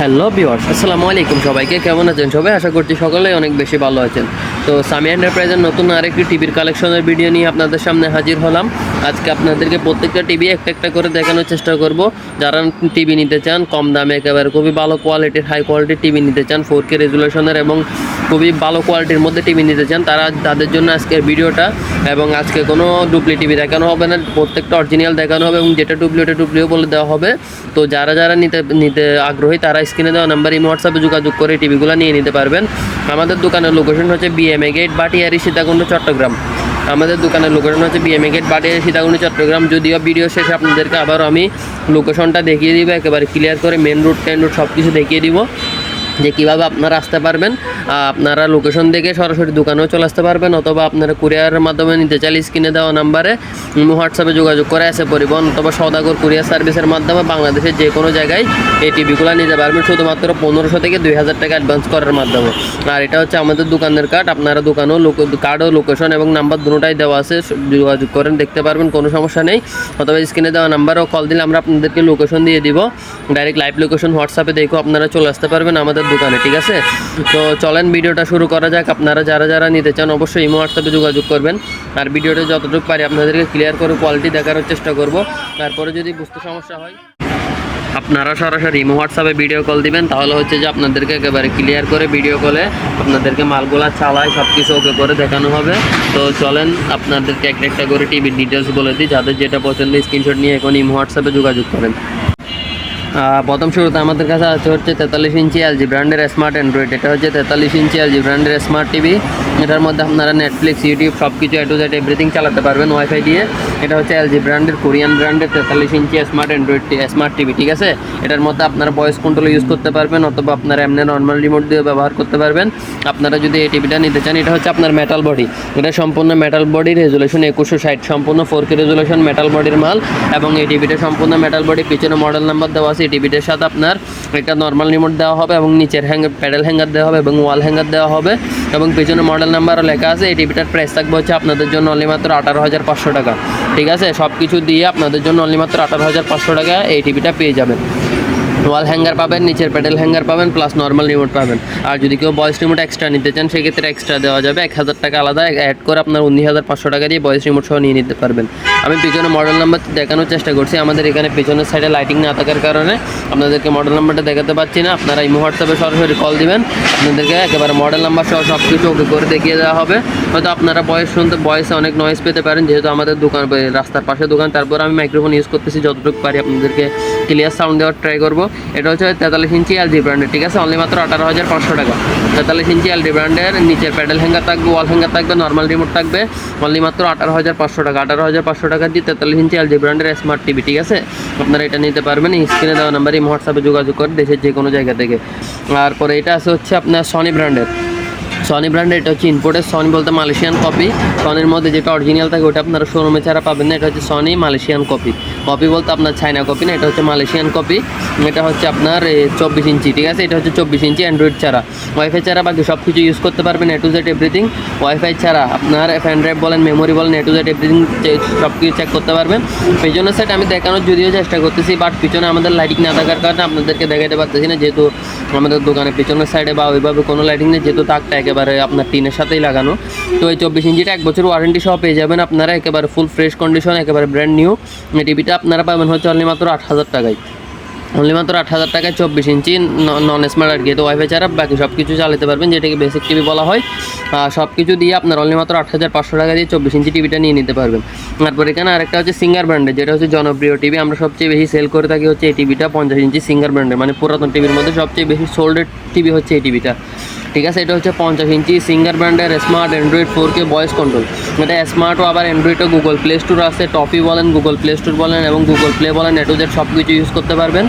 Hello বিওয়ার্স আসসালামু আলাইকুম সবাইকে। কেমন আছেন সবাই? আশা করছি সকলেই অনেক বেশি ভালো আছেন। তো সামি এন্টারপ্রাইজের নতুন আরেকটি টিভির কালেকশনের ভিডিও নিয়ে আপনাদের সামনে হাজির হলাম। আজকে আপনাদেরকে প্রত্যেকটা টিভি একটা একটা করে দেখানোর চেষ্টা করব। যারা টিভি নিতে চান, কম দামে একেবারে খুবই ভালো কোয়ালিটির হাই কোয়ালিটির টিভি নিতে চান ফোর কে রেজুলেশনের এবং খুবই ভালো কোয়ালিটির মধ্যে টিভি নিতে চান, তারা তাদের জন্য আজকের ভিডিওটা এবং আজকে কোনো ডুপ্লি টিভি দেখানো হবে না, প্রত্যেকটা অরিজিনাল দেখানো হবে এবং যেটা ডুপ্লি ওটা ডুপ্লিও বলে দেওয়া হবে। তো যারা যারা নিতে নিতে আগ্রহী, তারা স্ক্রিনে দেওয়া নাম্বার ইমো হোয়াটসঅ্যাপে যোগাযোগ করে টিভিগুলো নিয়ে নিতে পারবেন। আমাদের দোকানের লোকেশন হচ্ছে B M A gate Batiyari Sitakunda Chittagong আমাদের দোকানের লোকেশন হচ্ছে B M A gate Batiyari Sitakunda Chittagong যদিও ভিডিও শেষে আপনাদেরকে আবারও আমি লোকেশনটা দেখিয়ে দিব, একেবারে ক্লিয়ার করে মেন রুট টেন রুট সব কিছু দেখিয়ে দিব। যে কীভাবে আপনারা আসতে পারবেন আপনারা লোকেশন দেখে সরাসরি দোকানেও চলে আসতে পারবেন, অথবা আপনারা কুরিয়ারের মাধ্যমে নিতে চাইলে স্ক্রিনে দেওয়া নাম্বারে হোয়াটসঅ্যাপে যোগাযোগ করে আসে পরিবহন অথবা সদাগর কুরিয়ার সার্ভিসের মাধ্যমে বাংলাদেশের যে কোনো জায়গায় এই টিভিগুলো নিতে পারবেন, শুধুমাত্র পনেরোশো থেকে দুই হাজার টাকা অ্যাডভান্স করার মাধ্যমে। আর এটা হচ্ছে আমাদের দোকানের কার্ড আপনারা দোকানেও কার্ড ও লোকেশন এবং নাম্বার দুটোটাই দেওয়া আছে যোগাযোগ করেন, দেখতে পারবেন, কোনো সমস্যা নেই। অথবা স্ক্রিনে দেওয়া নাম্বারও কল দিলে আমরা আপনাদেরকে লোকেশন দিয়ে দিব। ডাইরেক্ট লাইভ লোকেশন হোয়াটসঅ্যাপে দেখো, আপনারা চলে আসতে পারবেন, আমাদের দোকানে, ঠিক আছে? তো চলেন, ভিডিওটা শুরু করা যাক। আপনারা যারা যারা নিতে চান, অবশ্যই ইমো, হোয়াটসঅ্যাপে যোগাযোগ করবেন। আর ভিডিওটা যতটুকু পারি, আপনাদেরকে ক্লিয়ার করে কোয়ালিটি দেখানোর চেষ্টা করব। তারপরে যদি বুঝতে সমস্যা হয়, আপনারা সরাসরি ইমো, হোয়াটসঅ্যাপে ভিডিও কল দিবেন। তাহলে হচ্ছে যে আপনাদেরকে একেবারে ক্লিয়ার করে ভিডিও কলে আপনাদেরকে মালগুলা চালায় সব কিছু ওকে করে দেখানো হবে। তো চলেন, আপনাদেরকে একটা একটা করে টিভির ডিটেলস বলে দিই। যাদের যেটা পছন্দ স্ক্রিনশট নিয়ে এখন ইমো, হোয়াটসঅ্যাপে যোগাযোগ করেন। প্রথম শুরুতে আমাদের কাছে আছে হচ্ছে তেতাল্লিশ ইঞ্চি এলজি, ব্র্যান্ডের স্মার্ট অ্যান্ড্রয়েড এটা হচ্ছে তেতাল্লিশ ইঞ্চি এলজি, ব্র্যান্ডের স্মার্ট টিভি এটার মধ্যে আপনারা নেটফ্লিক্স ইউটিউব সব কিছু এ টু জেড এভরিথিং চালাতে পারবেন ওয়াইফাই দিয়ে। এটা হচ্ছে এলজি ব্র্যান্ডের, কোরিয়ান ব্র্যান্ডের তেতাল্লিশ inch smart android smart TV ঠিক আছে? এটার মধ্যে আপনারা ভয়েস কন্ট্রোল ইউজ করতে পারবেন অথবা আপনারা এমনি নর্মাল রিমোট দিয়ে ব্যবহার করতে পারবেন। আপনারা যদি এই টিভিটা নিতে চান, এটা হচ্ছে আপনার মেটাল বডি এটা সম্পূর্ণ মেটাল বডি রেজুলেশন একুশশো ষাট। সম্পূর্ণ ফোর কে রেজুলেশন মেটাল বডির মাল। এবং এই টিভিটা সম্পূর্ণ মেটাল বডি পিছনে মডেল নাম্বার দেওয়া আছে টিভিটার সাথে আপনার একটা নর্মাল রিমোট দেওয়া হবে এবং নিচের হ্যাঙ্গার প্যাডেল হ্যাঙ্গার দেওয়া হবে এবং ওয়াল হ্যাঙ্গার দেওয়া হবে এবং পেছনে মডেল নাম্বারও লেখা আছে। এই টিভিটার প্রাইস থাকবে হচ্ছে আপনাদের জন্য অনলি মাত্র আঠারো হাজার পাঁচশো টাকা। ঠিক আছে? সব কিছু দিয়ে আপনাদের জন্য অনলি মাত্র আঠারো হাজার পাঁচশো টাকা এই টিভিটা পেয়ে যাবেন। ওয়াল হ্যাঙ্গার পাবেন, নিচের প্যাডেল হ্যাঙ্গার পাবেন প্লাস নর্মাল রিমোট পাবেন। আর যদি কেউ ভয়েস রিমোট এক্সট্রা নিতে চান, সেক্ষেত্রে এক্সট্রা দেওয়া যাবে। এক হাজার টাকা আলাদা অ্যাড করে আপনার উনিশ হাজার পাঁচশো টাকা দিয়ে ভয়েস রিমোট সহ নিয়ে নিতে পারবেন। আমি পিছনে মডেল নাম্বার দেখানোর চেষ্টা করছি। আমাদের এখানে পিছনের সাইডে লাইটিং না থাকার কারণে আপনাদেরকে মডেল নাম্বারটা দেখাতে পাচ্ছি না। আপনারা ইমো হোয়াটসঅ্যাপে সরাসরি কল দিবেন। আপনাদেরকে একেবারে মডেল নাম্বার সহ সব কিছু ওকে করে দেখিয়ে দেওয়া হবে। হয়তো আপনারা বয়স শুনতে বয়সে অনেক নয়েস পেতে পারেন। যেহেতু আমাদের দোকান, রাস্তার পাশে দোকান, তারপর আমি মাইক্রোফোন ইউজ করতেছি। যতটুকু পারি আপনাদেরকে ক্লিয়ার সাউন্ড দেওয়ার ট্রাই করব। এটা হচ্ছে তেতাল্লিশ ইঞ্চি এলজি ব্র্যান্ডের ঠিক আছে? অনলি মাত্র আঠারো হাজার পাঁচশো টাকা। তেতাল্লিশ ইঞ্চি এলজি ব্র্যান্ডের নিচের প্যাডেল হ্যাঙ্গার থাকবে ওয়াল হ্যাঙ্গার থাকবে নর্মাল রিমোট থাকবে। অনলি মাত্র আঠারো হাজার পাঁচশো টাকা। আঠারো হাজার পাঁচশো টাকা দিয়ে তেতাল্লিশ ইঞ্চি এলজি ব্র্যান্ডের স্মার্ট টিভি ঠিক আছে? আপনারা এটা নিতে পারবেন। স্ক্রিনে দেওয়া নাম্বার এই হোয়াটসঅ্যাপে যোগাযোগ করে দেশের যে কোনো জায়গা থেকে। আর পরে এটা আছে হচ্ছে আপনার সনি ব্র্যান্ডের সনি ব্র্যান্ডের এটা হচ্ছে ইম্পোর্টের সনি বলতে মালয়েশিয়ান কপি সনির মধ্যে যেটা অরিজিনাল থাকে, ওটা আপনারা শোরুমে ছাড়া পাবেন না। এটা হচ্ছে সনি মালয়েশিয়ান কপি কপি বলতে আপনার চায়না কপি না, এটা হচ্ছে মালয়েশিয়ান কপি এটা হচ্ছে আপনার চব্বিশ ইঞ্চি, ঠিক আছে? এটা হচ্ছে চব্বিশ ইঞ্চি অ্যান্ড্রয়েড ছাড়া। ওয়াইফাই ছাড়া বাকি সব কিছু ইউজ করতে পারবেন A to Z everything wifi ছাড়া আপনার ফ্যান ড্রাইভ বলেন মেমোরি বলেন এ টু জেড এভরিথিং সব কিছু চেক করতে পারবেন। পেছনের সাইড আমি দেখানোর যদিও চেষ্টা করতেছি বাট পিছনে আমাদের লাইটিং না থাকার কারণে আপনাদেরকে দেখাতে পারতেছি না, যেহেতু আমাদের দোকানের পিছনের সাইডে বা ওইভাবে কোনো লাইটিং নেই, যেহেতু তাকটা একেবারে আপনার টিনের সাথেই লাগানো। তো এই চব্বিশ ইঞ্চিটা এক বছর ওয়ারেন্টি সহ পেয়ে যাবেন, আপনারা একেবারে ফুল ফ্রেশ কন্ডিশন একেবারে ব্র্যান্ড নিউ টিভিটা আপনারা পাবেন হচ্ছে অনলি মাত্র আট হাজার টাকায়। অনলি মাত্র আট হাজার টাকায় চব্বিশ ইঞ্চি নন স্মার্ট আর কি, তো ওয়াইফাই ছাড়া বাকি সব কিছু চালাতে পারবেন, যেটাকে বেসিক টিভি বলা হয়। সব কিছু দিয়ে আপনার অনলি মাত্র আট হাজার পাঁচশো টাকা দিয়ে চব্বিশ ইঞ্চি টিভিটা নিয়ে নিতে পারবেন। তারপর এখানে আরেকটা হচ্ছে সিঙ্গার ব্র্যান্ডের যেটা হচ্ছে জনপ্রিয় টিভি আমরা সবচেয়ে বেশি সেল করে থাকি হচ্ছে এই টিভিটা পঞ্চাশ ইঞ্চি সিঙ্গার ব্র্যান্ডের মানে পুরাতন টিভির মধ্যে সবচেয়ে বেশি সোল্ডেড টিভি হচ্ছে এই টিভিটা ঠিক আছে? এটা হচ্ছে পঞ্চাশ ইঞ্চি সিঙ্গার ব্র্যান্ডের smart android four K voice control এটা স্মার্টও আবার অ্যান্ড্রয়েডও গুগল প্লে স্টোর আছে টপি বলেন গুগল প্লে স্টোর বলেন এবং গুগল প্লে বলেন এটু জেড সব কিছু ইউজ করতে পারবেন।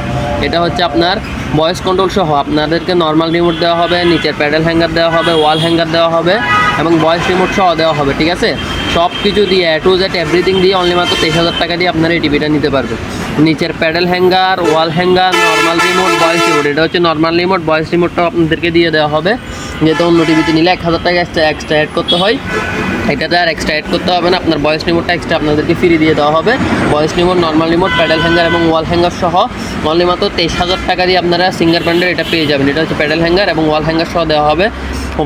এটা হচ্ছে আপনার ভয়েস কন্ট্রোল সহ। আপনাদেরকে নর্মাল রিমোট দেওয়া হবে, নিচের প্যাডেল হ্যাঙ্গার দেওয়া হবে ওয়াল হ্যাঙ্গার দেওয়া হবে এবং ভয়েস রিমোট সহ দেওয়া হবে, ঠিক আছে? সব কিছু দিয়ে এ টু জেড এভরিথিং দিয়ে অনলি মাত্র তেইশ হাজার টাকা দিয়ে আপনারা এই টিভিটা নিতে পারবেন। নিচের pedal hanger, wall hanger, normal remote voice remote. এটা হচ্ছে নর্মাল রিমোট ভয়েস রিমোটটাও আপনাদেরকে দিয়ে দেওয়া হবে। যেহেতু অন্য টিভিতে নিলে এক হাজার টাকা এক্সট্রা এক্সট্রা অ্যাড করতে হয়। এটাতে আর এক্সট্রা অ্যাড করতে হবে না, আপনার বয়স রিমোটটা এক্সট্রা আপনাদেরকে ফ্রি দিয়ে দেওয়া হবে। Voice remote, normal remote, pedal hanger এবং ওয়াল হ্যাঙ্গার সহ। অনলি মাত্র তেইশ হাজার টাকা দিয়ে আপনারা সিঙ্গার ব্র্যান্ডের এটা পেয়ে যাবেন। এটা হচ্ছে প্যাডেল হ্যাঙ্গার এবং ওয়াল হ্যাঙ্গার সহ দেওয়া হবে।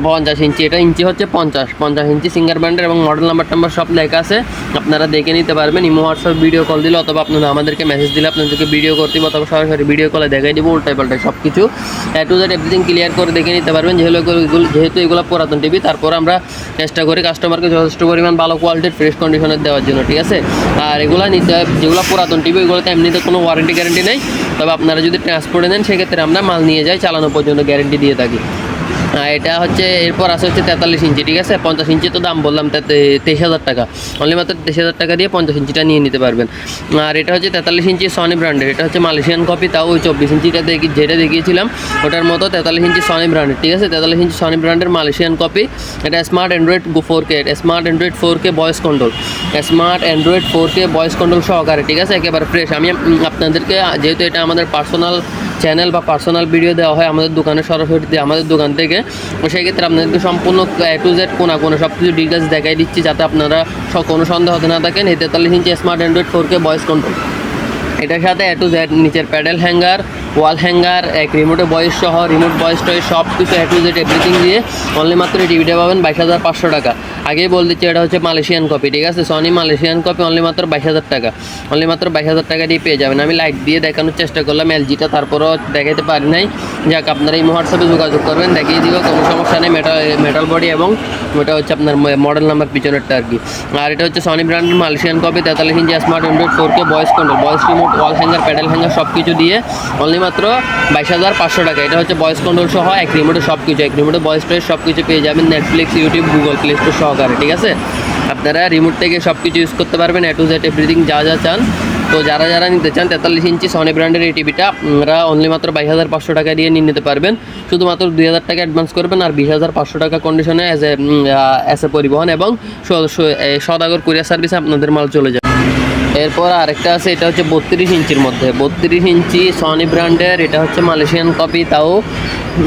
পঞ্চাশ ইঞ্চি, এটা ইঞ্চি হচ্ছে পঞ্চাশ। পঞ্চাশ ইঞ্চি সিঙ্গার ব্র্যান্ডের এবং মডেল নাম্বার টাম্বার সব লেখা আছে। আপনারা দেখে নিতে পারবেন, ইমো হোয়াটসঅ্যাপ ভিডিও কল দিলে অথবা আপনারা আমাদেরকে মেসেজ দিলে আপনাদেরকে ভিডিও করতে হবে অথবা সরাসরি ভিডিও কলে দেখাই দিব উল্টাই পাল্টাই সব কিছু A to Z everything clear করে দেখে নিতে পারবেন, যেহেতু যেহেতু এগুলো পুরাতন টিভি তারপর আমরা চেষ্টা করি কাস্টমারকে যথেষ্ট পরিমাণ ভালো কোয়ালিটির ফ্রেশ কন্ডিশনের দেওয়ার জন্য, ঠিক আছে? আর এগুলো নিতে যেগুলো পুরাতন টিভি এগুলোতে এমনিতে কোনো ওয়ারেন্টি গ্যারেন্টি নেই। তবে আপনারা যদি ট্রান্সপোর্টে নেন, সেক্ষেত্রে আমরা মাল নিয়ে যাই, চালানো পর্যন্ত গ্যারেন্টি দিয়ে থাকি। এটা হচ্ছে এরপর আছে হচ্ছে তেতাল্লিশ ইঞ্চি, ঠিক আছে? পঞ্চাশ ইঞ্চি তো দাম বললাম তেইশ হাজার টাকা। অনলি মাত্র তেইশ হাজার টাকা দিয়ে পঞ্চাশ ইঞ্চিটা নিয়ে নিতে পারবেন। আর এটা হচ্ছে তেতাল্লিশ ইঞ্চি সনি ব্র্যান্ডের এটা হচ্ছে মালয়েশিয়ান কপি তাও ওই চব্বিশ ইঞ্চিটা দেখি যেটা দেখিয়েছিলাম, ওটার মতো তেতাল্লিশ ইঞ্চি সনি ব্র্যান্ডের ঠিক আছে? তেতাল্লিশ ইঞ্চি সনি ব্র্যান্ডের মালয়েশিয়ান কপি এটা smart android four K smart android four K voice control smart android four K voice control সহকারে, ঠিক আছে? একেবারে ফ্রেশ আমি আপনাদেরকে, যেহেতু এটা আমাদের পার্সোনাল চ্যানেল বা পার্সোনাল ভিডিও দেওয়া হয় আমাদের দোকানে সরাসরি আমাদের দোকান থেকে সেক্ষেত্রে আপনাদেরকে সম্পূর্ণ এ টু জেড কোনা কোনো সব কিছু ডিটেলস দেখাই দিচ্ছি যাতে আপনারা কোনো সন্দেহ হতে না থাকেন। এই তেতাল্লিশ inch smart android four K voice control এটার সাথে এ টু জেড নিচের প্যাডেল হ্যাঙ্গার ওয়াল হ্যাঙ্গার এক রিমোটে বয়স সহ রিমোট বয়স টয়েস সব কিছু এ টু জেড এভরিথিং দিয়ে অনলি মাত্র এই টিভিটা পাবেন বাইশ হাজার পাঁচশো টাকা। আগেই বল দিচ্ছি, এটা হচ্ছে মালয়েশিয়ান কপি ঠিক আছে? সনি মালয়েশিয়ান কপি অনলি মাত্র বাইশ হাজার টাকা। অনলি মাত্র বাইশ হাজার টাকা দিয়ে পেয়ে যাবেন। আমি লাইট দিয়ে দেখানোর চেষ্টা করলাম এলজিটা তারপরও দেখাতে পারি নাই। যাক, আপনারা এই হোয়াটসঅ্যাপে যোগাযোগ করবেন, দেখিয়ে দিব, কোনো সমস্যা নেই মেটাল মেটাল বডি এবং ওটা হচ্ছে আপনার মডেল নাম্বার পিছনেরটা আর কি। আর এটা হচ্ছে সনি ব্র্যান্ডের মালয়েশিয়ান কপি তেতাল্লিশ inch smart android four K voice control voice remote wall hanger pedal hanger সব কিছু দিয়ে অনলি মাত্র বাইশ হাজার পাঁচশো টাকা। এটা হচ্ছে ভয়েস কন্ট্রোল সহ এক রিমোটে সব কিছু এক রিমোটে ভয়েস টয়েস সব কিছু পেয়ে যাবেন Netflix YouTube Google Play Store সহকারে, ঠিক আছে? আপনারা রিমোট থেকে সব কিছু ইউজ করতে পারবেন। এ টু জেড এভরিথিং যা যা চান। তো যারা যারা নিতে চান, তেতাল্লিশ ইঞ্চি সনি ব্র্যান্ডের এই টিভিটা আপনারা অনলি মাত্র বাইশ হাজার পাঁচশো টাকা দিয়ে নিয়ে নিতে পারবেন। শুধুমাত্র দুই হাজার টাকা অ্যাডভান্স করবেন আর বিশ হাজার পাঁচশো টাকা কন্ডিশনে অ্যাজ এ অ্যাজ এ পরিবহন এবং সদাগর কুরিয়ার সার্ভিসে আপনাদের মাল চলে যাবে। এরপর আরেকটা আছে, এটা হচ্ছে বত্রিশ ইঞ্চির মধ্যে। বত্রিশ ইঞ্চি সনি ব্র্যান্ডের এটা হচ্ছে মালয়েশিয়ান কপি তাও।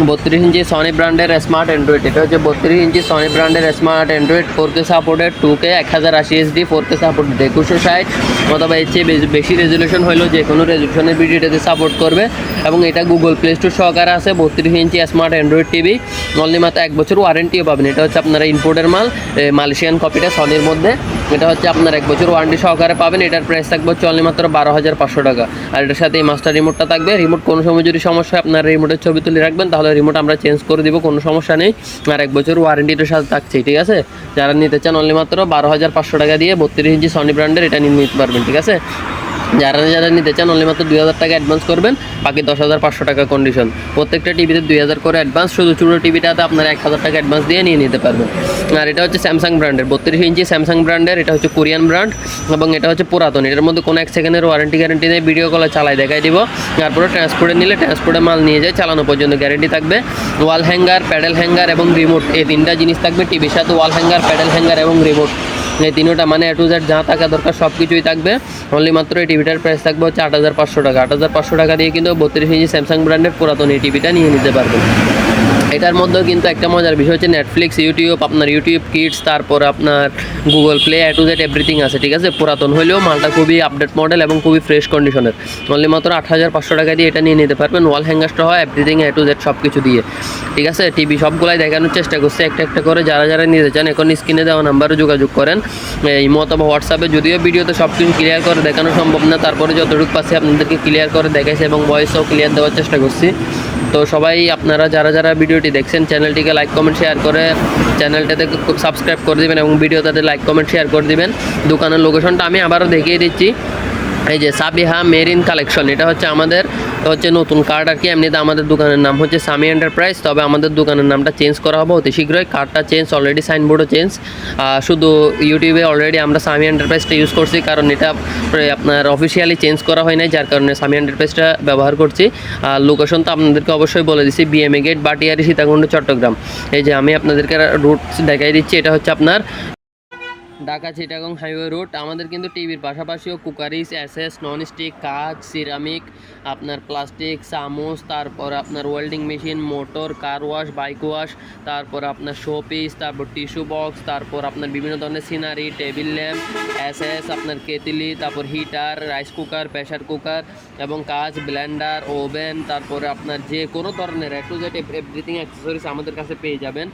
বত্রিশ ইঞ্চি সনি ব্র্যান্ডের স্মার্ট অ্যান্ড্রয়েড এটা হচ্ছে বত্রিশ ইঞ্চি সনি ব্র্যান্ডের smart android four K supported two K এক হাজার আশি এসডি ফোর কে সাপোর্টেড একুশশো ষাট, অথবা এর চেয়ে বেশি- রেজলিউশন হলেও যে কোনো রেজলিউশনের ভিডিওটাতে সাপোর্ট করবে। এবং এটা গুগল প্লে স্টোর সহকারে আছে, বত্রিশ inch smart android TV only মাত্র এক বছর ওয়ারেন্টিও পাবেন। এটা হচ্ছে আপনারা ইম্পোর্টের মাল মালয়েশিয়ান কপিটা সনির মধ্যে। এটা হচ্ছে আপনার এক বছর ওয়ারেন্টি সহকারে পাবেন। এটার প্রাইস থাকবে হচ্ছে অনলি মাত্র বারো হাজার পাঁচশো টাকা। আর এটার সাথে এই মাস্টার রিমোটটা থাকবে। রিমোট কোনো সময় যদি সমস্যা আপনার রিমোটের ছবি তুলে রাখবেন, তাহলে রিমোট আমরা চেঞ্জ করে দিব, কোনো সমস্যা নেই। আর এক বছর ওয়ারেন্টিটার সাথে থাকছে ঠিক আছে? যারা নিতে চান অনলি মাত্র বারো হাজার পাঁচশো টাকা দিয়ে বত্রিশ ইঞ্চি সনি ব্র্যান্ডের এটা নিয়ে নিতে পারবেন, ঠিক আছে? যারা যারা নিতে চান অনলি মাত্র দুই হাজার টাকা অ্যাডভান্স করবেন, বাকি দশ হাজার পাঁচশো টাকা কন্ডিশন প্রত্যেকটা টিভিতে দুই হাজার করে অ্যাডভান্স শুধু চুড়ো টিভিটাতে আপনার এক হাজার টাকা অ্যাডভান্স দিয়ে নিয়ে নিতে পারবেন। আর এটা হচ্ছে স্যামসাং ব্র্যান্ডের বত্রিশ ইঞ্চি স্যামসাং ব্র্যান্ডের এটা হচ্ছে কোরিয়ান ব্র্যান্ড এবং এটা হচ্ছে পুরাতন। এটার মধ্যে কোনো এক সেকেন্ডের ওয়ারেন্টি গ্যারেন্টি নেই ভিডিও কলে চালাই দেখাই দিব। তারপরে ট্রান্সপোর্টে নিলে ট্রান্সপোর্টে মাল নিয়ে যায়, চালানো পর্যন্ত গ্যারেন্টি থাকবে। ওয়াল হ্যাঙ্গার প্যাডেল হ্যাঙ্গার এবং রিমোট এই তিনটা জিনিস থাকবে। টিভির সাথে ওয়াল হ্যাঙ্গার প্যাডেল হ্যাঙ্গার এবং রিমোট এই তিনোটা মানে এ টু জেড যা থাকা দরকার সব কিছুই থাকবে। অনলি মাত্র এই টিভিটার প্রাইস থাকবে হচ্ছে আট হাজার পাঁচশো টাকা। আট হাজার পাঁচশো টাকা দিয়ে কিন্তু বত্রিশ ইঞ্চি স্যামসাং ব্র্যান্ডের পুরাতন এই টিভিটা নিয়ে নিতে পারবেন। এটার মধ্যেও কিন্তু একটা মজার বিষয় হচ্ছে নেটফ্লিক্স ইউটিউব আপনার ইউটিউব কিডস তারপর আপনার Google Play to Z everything আছে, ঠিক আছে? পুরাতন হলেও মালটা খুবই আপডেট মডেল এবং খুবই ফ্রেশ কন্ডিশনের অনলি মাত্র আট হাজার পাঁচশো টাকা দিয়ে এটা নিয়ে নিতে পারবেন। ওয়াল হ্যাঙ্গাসটা হয় এভরিথিং এ টু জেড সব কিছু দিয়ে। ঠিক আছে? টিভি সবগুলাই দেখানোর চেষ্টা করছে। একটা একটা করে যারা যারা নিতে চান, এখন স্ক্রিনে দেওয়া নাম্বারে যোগাযোগ করেন। এই মত বা হোয়াটসঅ্যাপে যদিও ভিডিওতে সব কিছু ক্লিয়ার করে দেখানো সম্ভব না, তারপরে যতটুকু পাচ্ছি আপনাদেরকে ক্লিয়ার করে দেখাইছে এবং ভয়েসও ক্লিয়ার দেওয়ার চেষ্টা করছি। তো সবাই আপনারা যারা যারা ভিডিওটি দেখছেন, চ্যানেলটিকে লাইক কমেন্ট শেয়ার করে চ্যানেলটাতে খুব সাবস্ক্রাইব করে দেবেন এবং ভিডিও তাদের লাইক কমেন্ট শেয়ার করে দেবেন। দোকানের লোকেশনটা আমি আবারও দেখিয়ে দিচ্ছি। এই যে সাবিহা মেরিন কালেকশন, এটা হচ্ছে আমাদের হচ্ছে নতুন কার্ড আর কি এমনিতে আমাদের দোকানের নাম হচ্ছে সামি এন্টারপ্রাইজ তবে আমাদের দোকানের নামটা চেঞ্জ করা হবে অতি শীঘ্রই কার্ডটা চেঞ্জ অলরেডি সাইনবোর্ডও চেঞ্জ শুধু ইউটিউবে অলরেডি আমরা সামি এন্টারপ্রাইজটা ইউজ করছি, কারণ এটা আপনার অফিসিয়ালি চেঞ্জ করা হয় নাই, যার কারণে সামি এন্টারপ্রাইজটা ব্যবহার করছি। আর লোকেশন তো আপনাদেরকে অবশ্যই বলে দিচ্ছি B M A gate Batiyari, Sitakunda, Chittagong. এই যে আমি আপনাদেরকে রুট দেখাই দিচ্ছি, এটা হচ্ছে আপনার ঢাকা চিটাগং হাইওয়ে রোড। আমাদের কিন্তু টিভির পাশাপাশিও cookeries, S S non stick কাচ, সিরামিক, আপনার প্লাস্টিক, চামচ, তারপর আপনার welding machine, motor, car wash, bike wash, তারপর আপনার শো পিস তারপর টিস্যু বক্স, তারপর আপনার বিভিন্ন ধরনের সিনারি, টেবিল ল্যাম্প, এসএস, আপনার কেতিলি তারপর heater, rice cooker pressure cooker এবং কাজ ব্লেন্ডার, ওভেন, তারপরে আপনার যে কোনো ধরনের, এ টু এভরিথিং অ্যাক্সেসরিজ আমাদের কাছে পেয়ে যাবেন।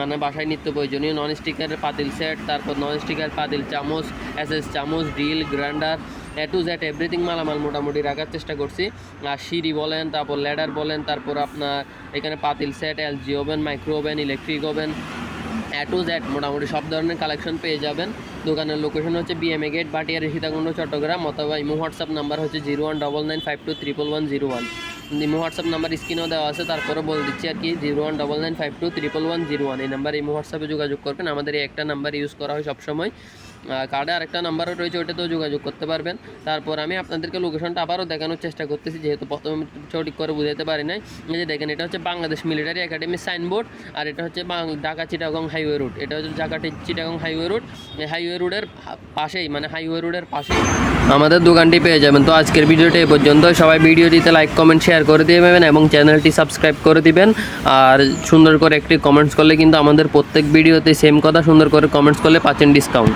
মানে বাসায় নিত্য প্রয়োজনীয় নন স্টিকের পাতিল সেট তারপর নন স্টিকের পাতিল চামচ এস এস চামচ drill grinder A to Z everything মালামাল মোটামুটি রাখার চেষ্টা করছি। আর সিঁড়ি বলেন, তারপর ল্যাডার বলেন, তারপর আপনার এখানে পাতিল set LG oven micro oven electric oven A to Z মোটামুটি সব ধরনের কালেকশন পেয়ে যাবেন। দোকানের লোকেশন হচ্ছে বিএমএ গেট বাটিয়ারি সীতাকুণ্ড, চট্টগ্রাম, অথবা ইমো হোয়াটসঅ্যাপ নাম্বার হচ্ছে zero one double nine five two triple one zero one Imo WhatsApp number স্ক্রিনেও দেওয়া আছে তারপরে বলে দিচ্ছি আর কি, zero one double nine five two triple one zero one. এই নাম্বার ইমো হোয়াটসঅ্যাপে যোগাযোগ করবেন। আমাদের এই একটা নাম্বার ইউজ করা হয় সবসময়। কার্ডে আরেকটা নাম্বারও রয়েছে ওইটাতেও যোগাযোগ করতে পারবেন। তারপর আমি আপনাদেরকে লোকেশনটা আবারও দেখানোর চেষ্টা করতেছি, যেহেতু প্রথমে সঠিক করে বুঝাতে পারি নাই। যে দেখেন, এটা হচ্ছে বাংলাদেশ মিলিটারি একাডেমি সাইনবোর্ড আর এটা হচ্ছে ঢাকা চিটাগং হাইওয়ে রুট এটা হচ্ছে Dhaka Chittagong highway route highway রোডের পাশেই মানে হাইওয়ে রোডের পাশেই আমাদের দোকানটি পেয়ে যাবেন। তো আজকের ভিডিওটি এই পর্যন্ত সবাই ভিডিওটিতে লাইক কমেন্ট শেয়ার করে দিবেন এবং চ্যানেলটি সাবস্ক্রাইব করে দিবেন। আর সুন্দর করে একটি কমেন্টস করলে কিন্তু আমাদের প্রত্যেক ভিডিওতে সেম কথা, সুন্দর করে কমেন্টস করলে পাচ্ছেন ডিসকাউন্ট